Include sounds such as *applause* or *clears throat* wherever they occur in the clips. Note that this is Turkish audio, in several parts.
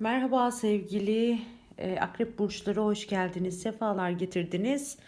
Merhaba sevgili e, akrep burçları hoş geldiniz. Sefalar getirdiniz.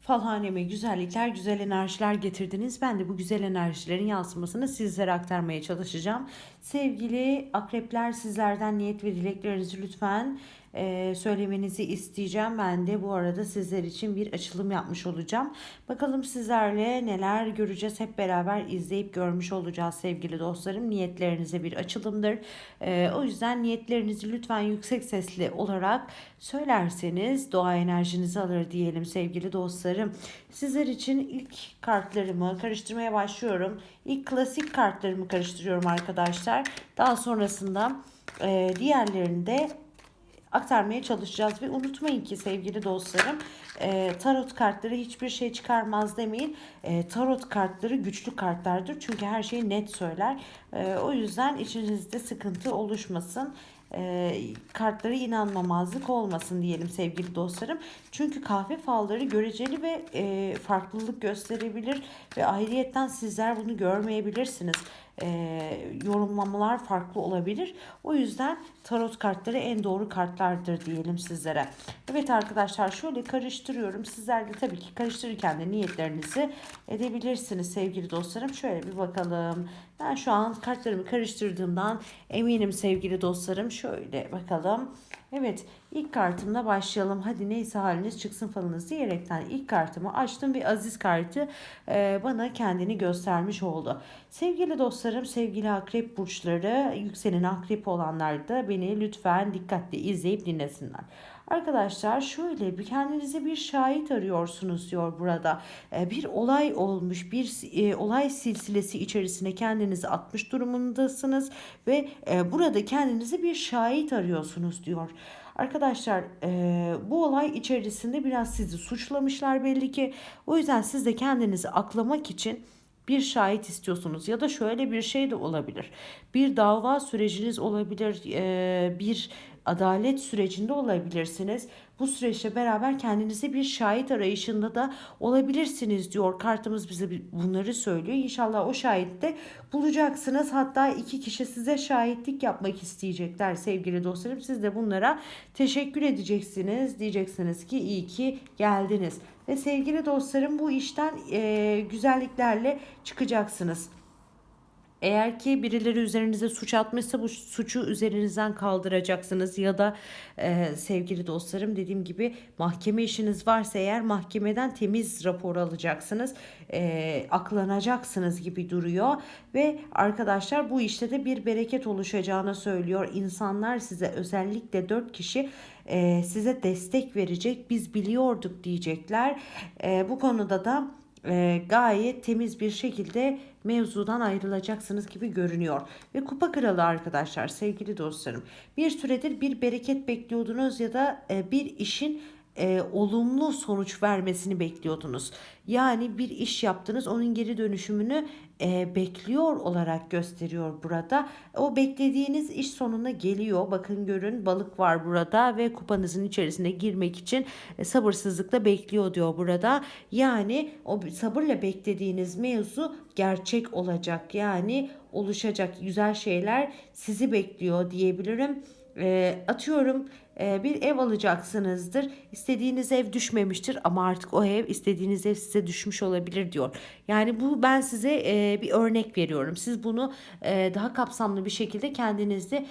Falhaneme güzellikler, güzel enerjiler getirdiniz. Ben de bu güzel enerjilerin yansımasını sizlere aktarmaya çalışacağım. Sevgili akrepler sizlerden niyet ve dileklerinizi lütfen e, söylemenizi isteyeceğim. Ben de bu arada sizler için bir açılım yapmış olacağım. Bakalım sizlerle neler göreceğiz hep beraber izleyip görmüş olacağız sevgili dostlarım. Niyetlerinize bir açılımdır. E, o yüzden niyetlerinizi lütfen yüksek sesli olarak söylerseniz doğa enerjinizi alır diyelim sevgili dostlarım. Sizler için ilk kartlarımı karıştırmaya başlıyorum. İlk klasik kartlarımı karıştırıyorum arkadaşlar. Daha sonrasında e, diğerlerini de aktarmaya çalışacağız. Ve unutmayın ki sevgili dostlarım e, tarot kartları hiçbir şey çıkarmaz demeyin. E, tarot kartları güçlü kartlardır. Çünkü her şeyi net söyler. E, o yüzden içinizde sıkıntı oluşmasın kartlara inanmamazlık olmasın diyelim sevgili dostlarım. Çünkü kahve falları göreceli ve farklılık gösterebilir ve ayrıyetten sizler bunu görmeyebilirsiniz e, yorumlamalar farklı olabilir. O yüzden tarot kartları en doğru kartlardır diyelim sizlere. Evet arkadaşlar şöyle karıştırıyorum. Sizler de tabii ki karıştırırken de niyetlerinizi edebilirsiniz sevgili dostlarım. Şöyle bir bakalım. Ben şu an kartlarımı karıştırdığımdan eminim sevgili dostlarım. Şöyle bakalım. Evet ilk kartımla başlayalım. Hadi neyse haliniz çıksın falınız diyerekten ilk kartımı açtım ve Aziz kartı e, bana kendini göstermiş oldu. Sevgili dostlarım, sevgili akrep burçları, yükselen akrep olanlar da beni lütfen dikkatli izleyip dinlesinler. Arkadaşlar şöyle bir kendinize bir şahit arıyorsunuz diyor burada. E, bir olay olmuş, bir e, olay silsilesi içerisine kendinizi atmış durumundasınız ve e, burada kendinize bir şahit arıyorsunuz diyor. Arkadaşlar e, bu olay içerisinde biraz sizi suçlamışlar belli ki. O yüzden siz de kendinizi aklamak için bir şahit istiyorsunuz ya da şöyle bir şey de olabilir. Bir dava süreciniz olabilir, e, bir adalet sürecinde olabilirsiniz. Bu süreçle beraber kendinize bir şahit arayışında da olabilirsiniz diyor. Kartımız bize bunları söylüyor. İnşallah o şahitte bulacaksınız. Hatta iki kişi size şahitlik yapmak isteyecekler sevgili dostlarım. Siz de bunlara teşekkür edeceksiniz. Diyeceksiniz ki iyi ki geldiniz. Ve sevgili dostlarım bu işten e, güzelliklerle çıkacaksınız. Eğer ki birileri üzerinize suç atmışsa bu suçu üzerinizden kaldıracaksınız ya da e, sevgili dostlarım dediğim gibi mahkeme işiniz varsa eğer mahkemeden temiz rapor alacaksınız. E, aklanacaksınız gibi duruyor ve arkadaşlar bu işte de bir bereket oluşacağını söylüyor. İnsanlar size özellikle dört kişi e, size destek verecek biz biliyorduk diyecekler. E, bu konuda da e, gayet temiz bir şekilde mevzudan ayrılacaksınız gibi görünüyor. Ve kupa kralı arkadaşlar sevgili dostlarım bir süredir bir bereket bekliyordunuz ya da e, bir işin e, olumlu sonuç vermesini bekliyordunuz. Yani bir iş yaptınız onun geri dönüşümünü e, bekliyor olarak gösteriyor burada. O beklediğiniz iş sonuna geliyor. Bakın görün balık var burada ve kupanızın içerisine girmek için e, sabırsızlıkla bekliyor diyor burada. Yani o sabırla beklediğiniz mevzu gerçek olacak. Yani oluşacak güzel şeyler sizi bekliyor diyebilirim. E, atıyorum e, bir ev alacaksınızdır. İstediğiniz ev düşmemiştir ama artık o ev istediğiniz ev size düşmüş olabilir diyor. Yani bu ben size e, bir örnek veriyorum. Siz bunu e, daha kapsamlı bir şekilde kendinizde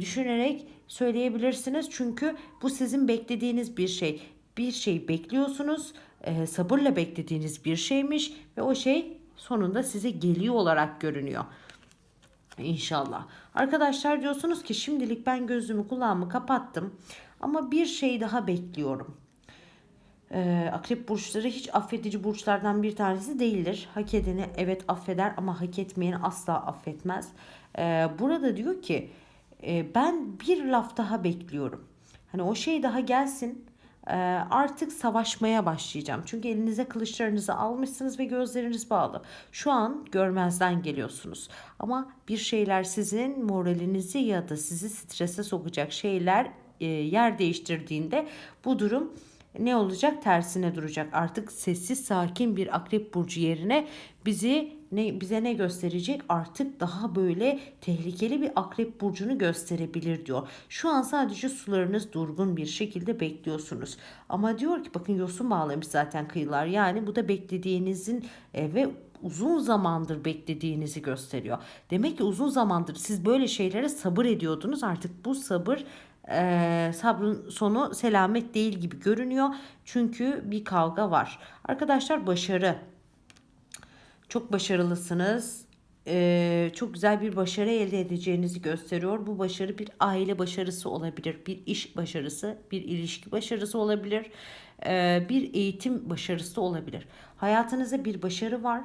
düşünerek söyleyebilirsiniz. Çünkü bu sizin beklediğiniz bir şey. Bir şey bekliyorsunuz. Sabırla beklediğiniz bir şeymiş ve o şey sonunda size geliyor olarak görünüyor. İnşallah. Arkadaşlar diyorsunuz ki şimdilik ben gözümü kulağımı kapattım. Ama bir şey daha bekliyorum. Ee, akrep burçları hiç affedici burçlardan bir tanesi değildir. Hak edeni evet affeder ama hak etmeyeni asla affetmez. Ee, burada diyor ki e, ben bir laf daha bekliyorum. Hani o şey daha gelsin artık savaşmaya başlayacağım. Çünkü elinize kılıçlarınızı almışsınız ve gözleriniz bağlı. Şu an görmezden geliyorsunuz. Ama bir şeyler sizin moralinizi ya da sizi strese sokacak şeyler e, yer değiştirdiğinde bu durum ne olacak? Tersine duracak. Artık sessiz sakin bir akrep burcu yerine bizi ne bize ne gösterecek? Artık daha böyle tehlikeli bir akrep burcunu gösterebilir diyor. Şu an sadece sularınız durgun bir şekilde bekliyorsunuz. Ama diyor ki bakın yosun bağlamış zaten kıyılar. Yani bu da beklediğinizin e, ve uzun zamandır beklediğinizi gösteriyor. Demek ki uzun zamandır siz böyle şeylere sabır ediyordunuz. Artık bu sabır e, sabrın sonu selamet değil gibi görünüyor. Çünkü bir kavga var. Arkadaşlar başarı. Çok başarılısınız. Ee, çok güzel bir başarı elde edeceğinizi gösteriyor. Bu başarı bir aile başarısı olabilir, bir iş başarısı, bir ilişki başarısı olabilir, ee, bir eğitim başarısı olabilir. Hayatınızda bir başarı var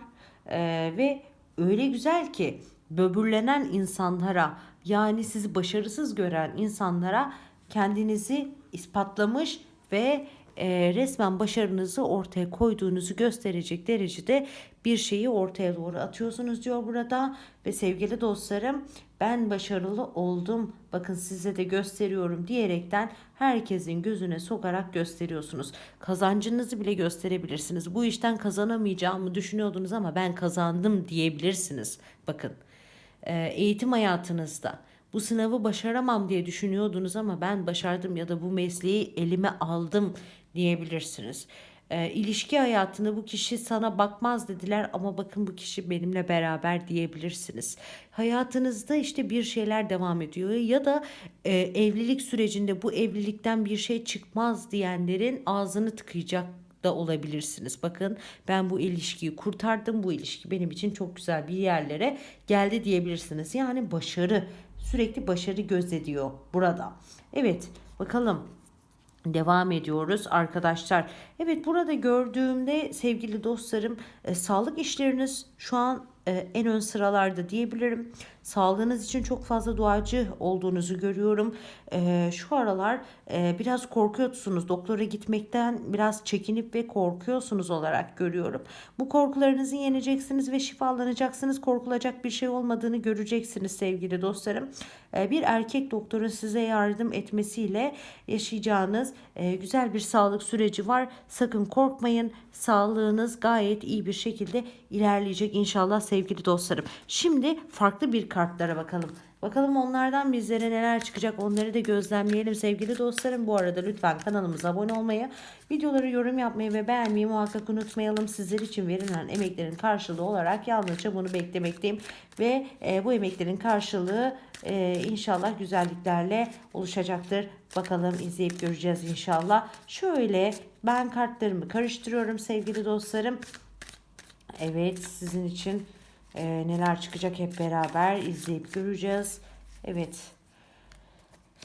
ee, ve öyle güzel ki böbürlenen insanlara yani sizi başarısız gören insanlara kendinizi ispatlamış ve e, resmen başarınızı ortaya koyduğunuzu gösterecek derecede bir şeyi ortaya doğru atıyorsunuz diyor burada ve sevgili dostlarım ben başarılı oldum bakın size de gösteriyorum diyerekten herkesin gözüne sokarak gösteriyorsunuz. Kazancınızı bile gösterebilirsiniz. Bu işten kazanamayacağımı düşünüyordunuz ama ben kazandım diyebilirsiniz. Bakın eğitim hayatınızda bu sınavı başaramam diye düşünüyordunuz ama ben başardım ya da bu mesleği elime aldım diyebilirsiniz. E, ilişki hayatında bu kişi sana bakmaz dediler ama bakın bu kişi benimle beraber diyebilirsiniz. Hayatınızda işte bir şeyler devam ediyor ya da e, evlilik sürecinde bu evlilikten bir şey çıkmaz diyenlerin ağzını tıkayacak da olabilirsiniz. Bakın ben bu ilişkiyi kurtardım. Bu ilişki benim için çok güzel bir yerlere geldi diyebilirsiniz. Yani başarı sürekli başarı gözediyor burada. Evet bakalım Devam ediyoruz arkadaşlar. Evet burada gördüğümde sevgili dostlarım e, sağlık işleriniz şu an e, en ön sıralarda diyebilirim. Sağlığınız için çok fazla duacı olduğunuzu görüyorum. E, şu aralar e, biraz korkuyorsunuz. Doktora gitmekten biraz çekinip ve korkuyorsunuz olarak görüyorum. Bu korkularınızı yeneceksiniz ve şifalanacaksınız. Korkulacak bir şey olmadığını göreceksiniz sevgili dostlarım. E, bir erkek doktorun size yardım etmesiyle yaşayacağınız e, güzel bir sağlık süreci var. Sakın korkmayın. Sağlığınız gayet iyi bir şekilde ilerleyecek inşallah sevgili dostlarım. Şimdi farklı bir kartlara bakalım. Bakalım onlardan bizlere neler çıkacak onları da gözlemleyelim sevgili dostlarım. Bu arada lütfen kanalımıza abone olmayı, videoları yorum yapmayı ve beğenmeyi muhakkak unutmayalım. Sizler için verilen emeklerin karşılığı olarak yalnızca bunu beklemekteyim. Ve e, bu emeklerin karşılığı e, inşallah güzelliklerle oluşacaktır. Bakalım izleyip göreceğiz inşallah. Şöyle ben kartlarımı karıştırıyorum sevgili dostlarım. Evet sizin için e, neler çıkacak hep beraber izleyip göreceğiz. Evet.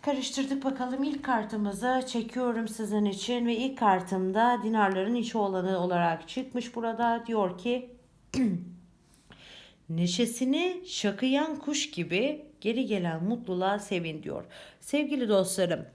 Karıştırdık bakalım ilk kartımızı çekiyorum sizin için ve ilk kartımda dinarların içi olanı olarak çıkmış burada diyor ki *clears throat* neşesini şakıyan kuş gibi geri gelen mutluluğa sevin diyor. Sevgili dostlarım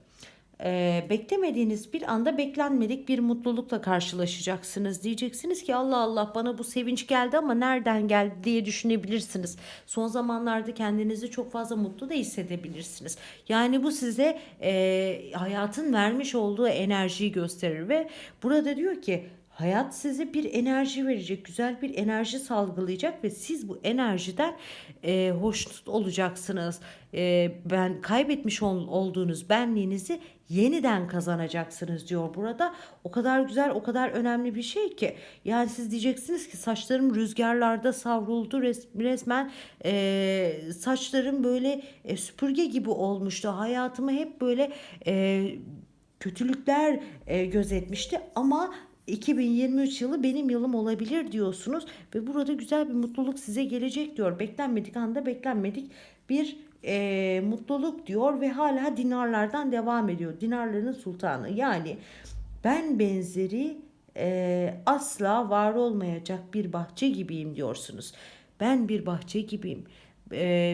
e, beklemediğiniz bir anda beklenmedik bir mutlulukla karşılaşacaksınız. Diyeceksiniz ki Allah Allah bana bu sevinç geldi ama nereden geldi diye düşünebilirsiniz. Son zamanlarda kendinizi çok fazla mutlu da hissedebilirsiniz. Yani bu size e, hayatın vermiş olduğu enerjiyi gösterir ve burada diyor ki Hayat size bir enerji verecek, güzel bir enerji salgılayacak ve siz bu enerjiden e, hoşnut olacaksınız. E, ben kaybetmiş ol, olduğunuz benliğinizi yeniden kazanacaksınız diyor burada. O kadar güzel, o kadar önemli bir şey ki. Yani siz diyeceksiniz ki saçlarım rüzgarlarda savruldu res, resmen e, saçlarım böyle e, süpürge gibi olmuştu. Hayatımı hep böyle e, kötülükler e, gözetmişti ama 2023 yılı benim yılım olabilir diyorsunuz ve burada güzel bir mutluluk size gelecek diyor. Beklenmedik anda beklenmedik bir e, mutluluk diyor ve hala dinarlardan devam ediyor. Dinarların sultanı yani ben benzeri e, asla var olmayacak bir bahçe gibiyim diyorsunuz. Ben bir bahçe gibiyim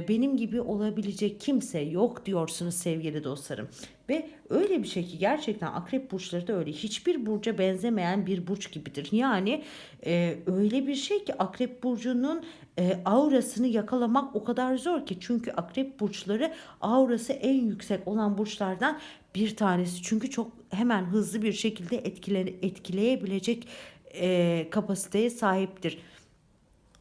benim gibi olabilecek kimse yok diyorsunuz sevgili dostlarım. Ve öyle bir şey ki gerçekten akrep burçları da öyle. Hiçbir burca benzemeyen bir burç gibidir. Yani e, öyle bir şey ki akrep burcunun e, aurasını yakalamak o kadar zor ki. Çünkü akrep burçları aurası en yüksek olan burçlardan bir tanesi. Çünkü çok hemen hızlı bir şekilde etkile, etkileyebilecek e, kapasiteye sahiptir.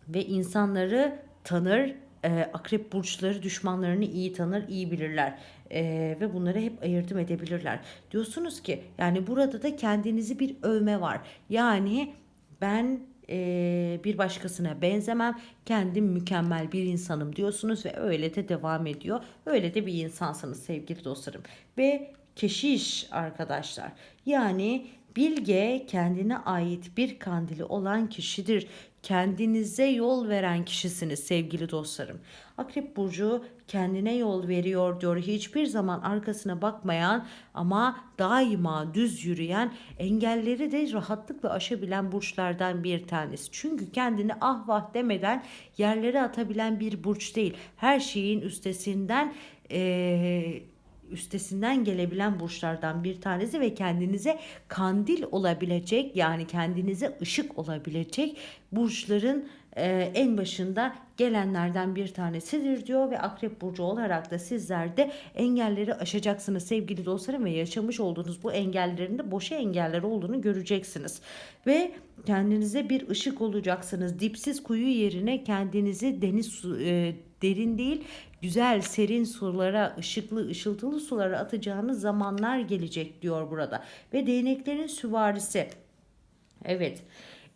Ve insanları tanır, e, akrep burçları düşmanlarını iyi tanır, iyi bilirler e, ve bunları hep ayırdım edebilirler. Diyorsunuz ki yani burada da kendinizi bir övme var. Yani ben e, bir başkasına benzemem, kendim mükemmel bir insanım diyorsunuz ve öyle de devam ediyor. Öyle de bir insansınız sevgili dostlarım. Ve keşiş arkadaşlar. Yani bilge kendine ait bir kandili olan kişidir kendinize yol veren kişisiniz sevgili dostlarım. Akrep burcu kendine yol veriyor diyor. Hiçbir zaman arkasına bakmayan ama daima düz yürüyen, engelleri de rahatlıkla aşabilen burçlardan bir tanesi. Çünkü kendini ah vah demeden yerlere atabilen bir burç değil. Her şeyin üstesinden eee üstesinden gelebilen burçlardan bir tanesi ve kendinize kandil olabilecek yani kendinize ışık olabilecek burçların e, en başında gelenlerden bir tanesidir diyor ve akrep burcu olarak da sizler de engelleri aşacaksınız sevgili dostlarım ve yaşamış olduğunuz bu engellerin de boşa engeller olduğunu göreceksiniz. Ve kendinize bir ışık olacaksınız. Dipsiz kuyu yerine kendinizi deniz e, derin değil güzel serin sulara, ışıklı ışıltılı sulara atacağınız zamanlar gelecek diyor burada. Ve değneklerin süvarisi. Evet.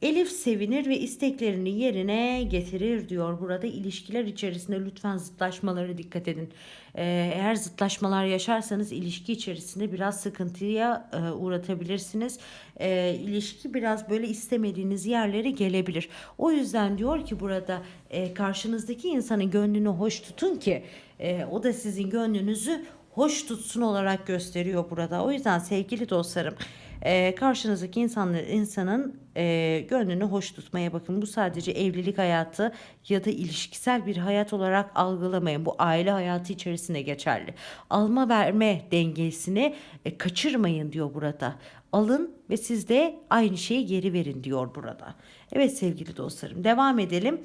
Elif sevinir ve isteklerini yerine getirir diyor. Burada ilişkiler içerisinde lütfen zıtlaşmalara dikkat edin. Ee, eğer zıtlaşmalar yaşarsanız ilişki içerisinde biraz sıkıntıya e, uğratabilirsiniz. E, ilişki biraz böyle istemediğiniz yerlere gelebilir. O yüzden diyor ki burada e, karşınızdaki insanın gönlünü hoş tutun ki e, o da sizin gönlünüzü hoş tutsun olarak gösteriyor burada. O yüzden sevgili dostlarım e, karşınızdaki insanlar, insanın e, gönlünü hoş tutmaya bakın. Bu sadece evlilik hayatı ya da ilişkisel bir hayat olarak algılamayın. Bu aile hayatı içerisinde geçerli. Alma verme dengesini e, kaçırmayın diyor burada. Alın ve siz de aynı şeyi geri verin diyor burada. Evet sevgili dostlarım devam edelim.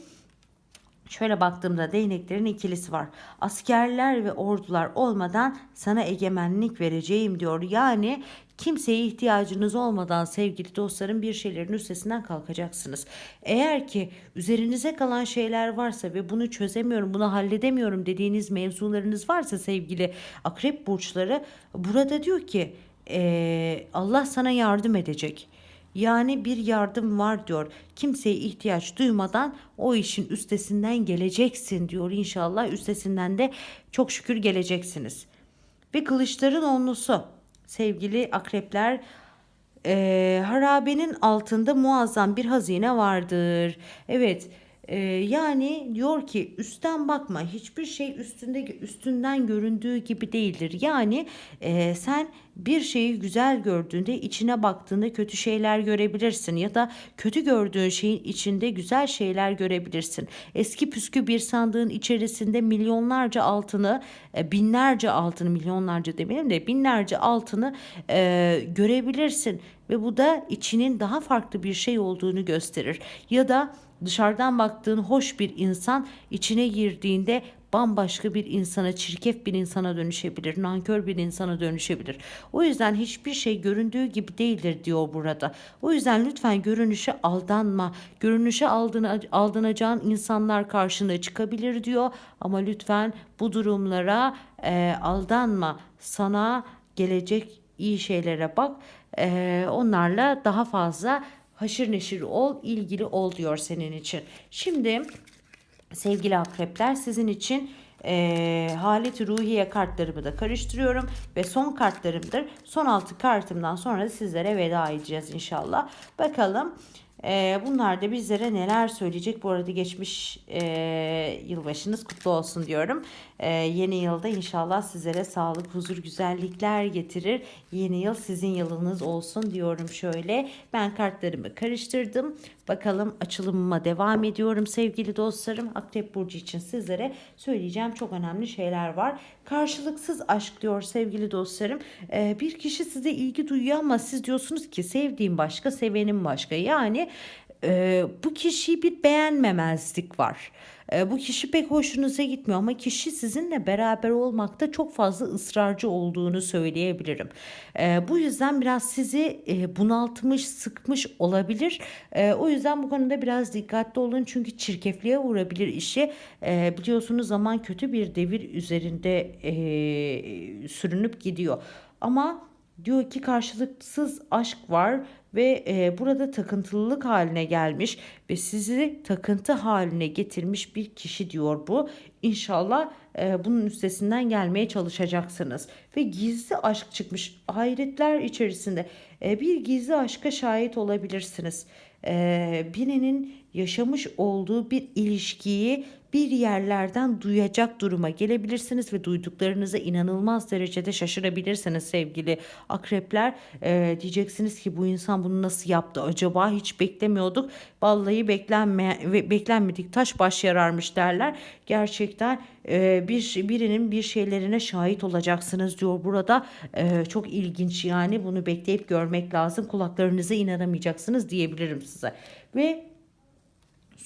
Şöyle baktığımda değneklerin ikilisi var. Askerler ve ordular olmadan sana egemenlik vereceğim diyor. Yani kimseye ihtiyacınız olmadan sevgili dostlarım bir şeylerin üstesinden kalkacaksınız. Eğer ki üzerinize kalan şeyler varsa ve bunu çözemiyorum, bunu halledemiyorum dediğiniz mevzularınız varsa sevgili akrep burçları burada diyor ki ee, Allah sana yardım edecek. Yani bir yardım var diyor. Kimseye ihtiyaç duymadan o işin üstesinden geleceksin diyor inşallah. Üstesinden de çok şükür geleceksiniz. Ve kılıçların onlusu sevgili akrepler e, harabenin altında muazzam bir hazine vardır. Evet ee, yani diyor ki üstten bakma hiçbir şey üstünde üstünden göründüğü gibi değildir. Yani e, sen bir şeyi güzel gördüğünde içine baktığında kötü şeyler görebilirsin ya da kötü gördüğün şeyin içinde güzel şeyler görebilirsin. Eski püskü bir sandığın içerisinde milyonlarca altını, e, binlerce altını, milyonlarca demeyelim de binlerce altını e, görebilirsin ve bu da içinin daha farklı bir şey olduğunu gösterir. Ya da Dışarıdan baktığın hoş bir insan içine girdiğinde bambaşka bir insana, çirkef bir insana dönüşebilir, nankör bir insana dönüşebilir. O yüzden hiçbir şey göründüğü gibi değildir diyor burada. O yüzden lütfen görünüşe aldanma. Görünüşe aldanacağın insanlar karşına çıkabilir diyor. Ama lütfen bu durumlara e, aldanma. Sana gelecek iyi şeylere bak. E, onlarla daha fazla haşır neşir ol, ilgili ol diyor senin için. Şimdi sevgili akrepler sizin için e, halet ruhiye kartlarımı da karıştırıyorum ve son kartlarımdır. Son altı kartımdan sonra sizlere veda edeceğiz inşallah. Bakalım e, bunlar da bizlere neler söyleyecek. Bu arada geçmiş e, yılbaşınız kutlu olsun diyorum. E, yeni yılda inşallah sizlere sağlık, huzur, güzellikler getirir. Yeni yıl sizin yılınız olsun diyorum şöyle. Ben kartlarımı karıştırdım. Bakalım açılımıma devam ediyorum sevgili dostlarım. Akrep Burcu için sizlere söyleyeceğim çok önemli şeyler var. Karşılıksız aşk diyor sevgili dostlarım. Ee, bir kişi size ilgi duyuyor ama siz diyorsunuz ki sevdiğim başka, sevenim başka. Yani e, bu kişiyi bir beğenmemezlik var. E, bu kişi pek hoşunuza gitmiyor ama kişi sizinle beraber olmakta çok fazla ısrarcı olduğunu söyleyebilirim. E, bu yüzden biraz sizi e, bunaltmış, sıkmış olabilir. E, o yüzden bu konuda biraz dikkatli olun çünkü çirkefliğe vurabilir işi. E, biliyorsunuz zaman kötü bir devir üzerinde e, sürünüp gidiyor. Ama diyor ki karşılıksız aşk var ve e, burada takıntılılık haline gelmiş ve sizi takıntı haline getirmiş bir kişi diyor bu. İnşallah e, bunun üstesinden gelmeye çalışacaksınız ve gizli aşk çıkmış hayretler içerisinde e, bir gizli aşka şahit olabilirsiniz. E, birinin yaşamış olduğu bir ilişkiyi bir yerlerden duyacak duruma gelebilirsiniz ve duyduklarınıza inanılmaz derecede şaşırabilirsiniz sevgili akrepler. Ee, diyeceksiniz ki bu insan bunu nasıl yaptı acaba hiç beklemiyorduk. Vallahi beklenme, beklenmedik taş baş yararmış derler. Gerçekten e, bir birinin bir şeylerine şahit olacaksınız diyor burada. E, çok ilginç yani bunu bekleyip görmek lazım. Kulaklarınıza inanamayacaksınız diyebilirim size. Ve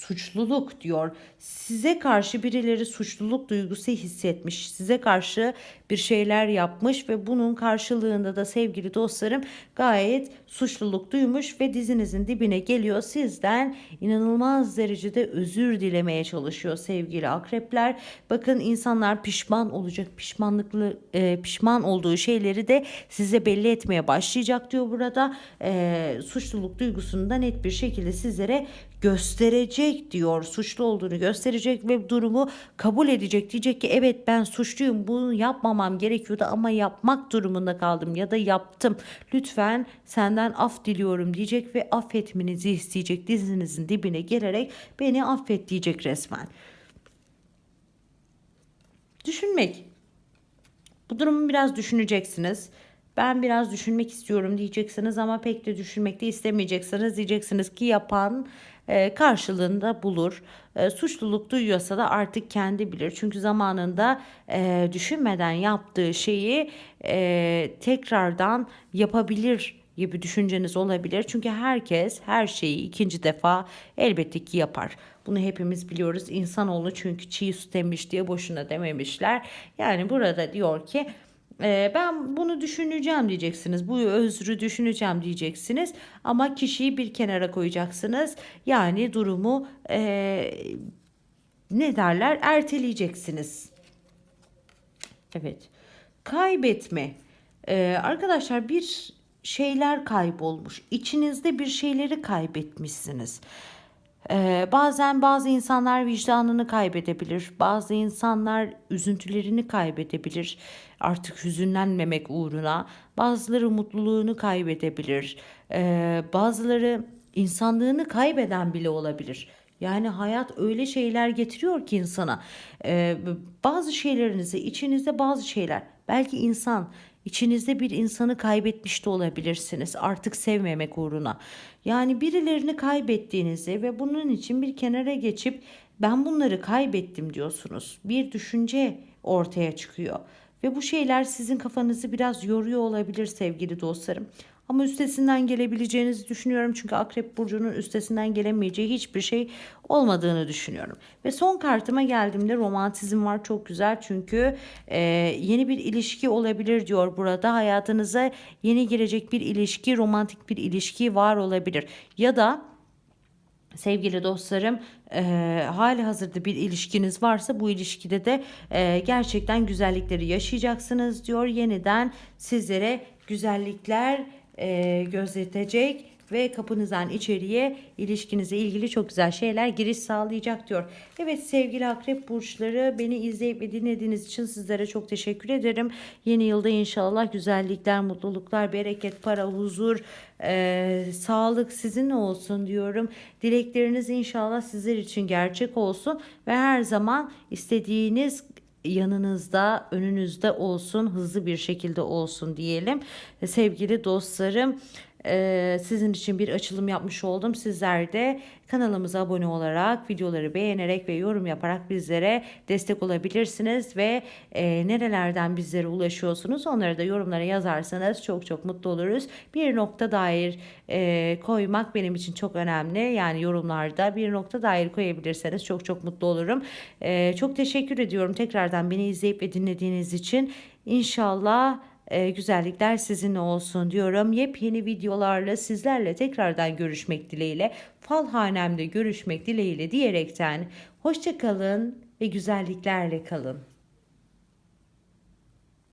suçluluk diyor. Size karşı birileri suçluluk duygusu hissetmiş. Size karşı bir şeyler yapmış ve bunun karşılığında da sevgili dostlarım gayet suçluluk duymuş ve dizinizin dibine geliyor. Sizden inanılmaz derecede özür dilemeye çalışıyor sevgili akrepler. Bakın insanlar pişman olacak. Pişmanlıklı e, pişman olduğu şeyleri de size belli etmeye başlayacak diyor burada. E, suçluluk duygusunu da net bir şekilde sizlere gösterecek diyor. Suçlu olduğunu gösterecek ve durumu kabul edecek. Diyecek ki evet ben suçluyum bunu yapmamam gerekiyordu ama yapmak durumunda kaldım ya da yaptım. Lütfen senden af diliyorum diyecek ve affetmenizi isteyecek. Dizinizin dibine gelerek beni affet diyecek resmen. Düşünmek. Bu durumu biraz düşüneceksiniz. Ben biraz düşünmek istiyorum diyeceksiniz ama pek de düşünmek de istemeyeceksiniz. Diyeceksiniz ki yapan karşılığında bulur. E, suçluluk duyuyorsa da artık kendi bilir. Çünkü zamanında e, düşünmeden yaptığı şeyi e, tekrardan yapabilir gibi düşünceniz olabilir. Çünkü herkes her şeyi ikinci defa elbette ki yapar. Bunu hepimiz biliyoruz. İnsanoğlu çünkü çiğ süt emmiş diye boşuna dememişler. Yani burada diyor ki ee, ben bunu düşüneceğim diyeceksiniz. Bu özrü düşüneceğim diyeceksiniz. Ama kişiyi bir kenara koyacaksınız. Yani durumu e, ne derler erteleyeceksiniz. Evet. Kaybetme. Ee, arkadaşlar bir şeyler kaybolmuş. İçinizde bir şeyleri kaybetmişsiniz. Ee, bazen bazı insanlar vicdanını kaybedebilir. Bazı insanlar üzüntülerini kaybedebilir. Artık hüzünlenmemek uğruna. Bazıları mutluluğunu kaybedebilir. Ee, bazıları insanlığını kaybeden bile olabilir. Yani hayat öyle şeyler getiriyor ki insana. Ee, bazı şeylerinizi, içinizde bazı şeyler, belki insan, İçinizde bir insanı kaybetmiş de olabilirsiniz artık sevmemek uğruna. Yani birilerini kaybettiğinizi ve bunun için bir kenara geçip ben bunları kaybettim diyorsunuz. Bir düşünce ortaya çıkıyor ve bu şeyler sizin kafanızı biraz yoruyor olabilir sevgili dostlarım. Ama üstesinden gelebileceğinizi düşünüyorum. Çünkü Akrep Burcu'nun üstesinden gelemeyeceği hiçbir şey olmadığını düşünüyorum. Ve son kartıma geldiğimde romantizm var. Çok güzel çünkü e, yeni bir ilişki olabilir diyor burada. Hayatınıza yeni girecek bir ilişki, romantik bir ilişki var olabilir. Ya da sevgili dostlarım e, hali hazırda bir ilişkiniz varsa bu ilişkide de e, gerçekten güzellikleri yaşayacaksınız diyor. Yeniden sizlere güzellikler e, gözetecek ve kapınızdan içeriye ilişkinize ilgili çok güzel şeyler giriş sağlayacak diyor. Evet sevgili akrep burçları beni izleyip ve dinlediğiniz için sizlere çok teşekkür ederim. Yeni yılda inşallah güzellikler, mutluluklar, bereket, para, huzur, e, sağlık sizinle olsun diyorum. Dilekleriniz inşallah sizler için gerçek olsun ve her zaman istediğiniz yanınızda, önünüzde olsun, hızlı bir şekilde olsun diyelim. Sevgili dostlarım, e, sizin için bir açılım yapmış oldum. Sizler de kanalımıza abone olarak, videoları beğenerek ve yorum yaparak bizlere destek olabilirsiniz ve e, nerelerden bizlere ulaşıyorsunuz onları da yorumlara yazarsanız çok çok mutlu oluruz. Bir nokta dair e, koymak benim için çok önemli. Yani yorumlarda bir nokta dair koyabilirseniz çok çok mutlu olurum. E, çok teşekkür ediyorum tekrardan beni izleyip ve dinlediğiniz için. İnşallah e, güzellikler sizinle olsun diyorum. Yepyeni videolarla sizlerle tekrardan görüşmek dileğiyle, falhanemde görüşmek dileğiyle diyerekten hoşçakalın ve güzelliklerle kalın.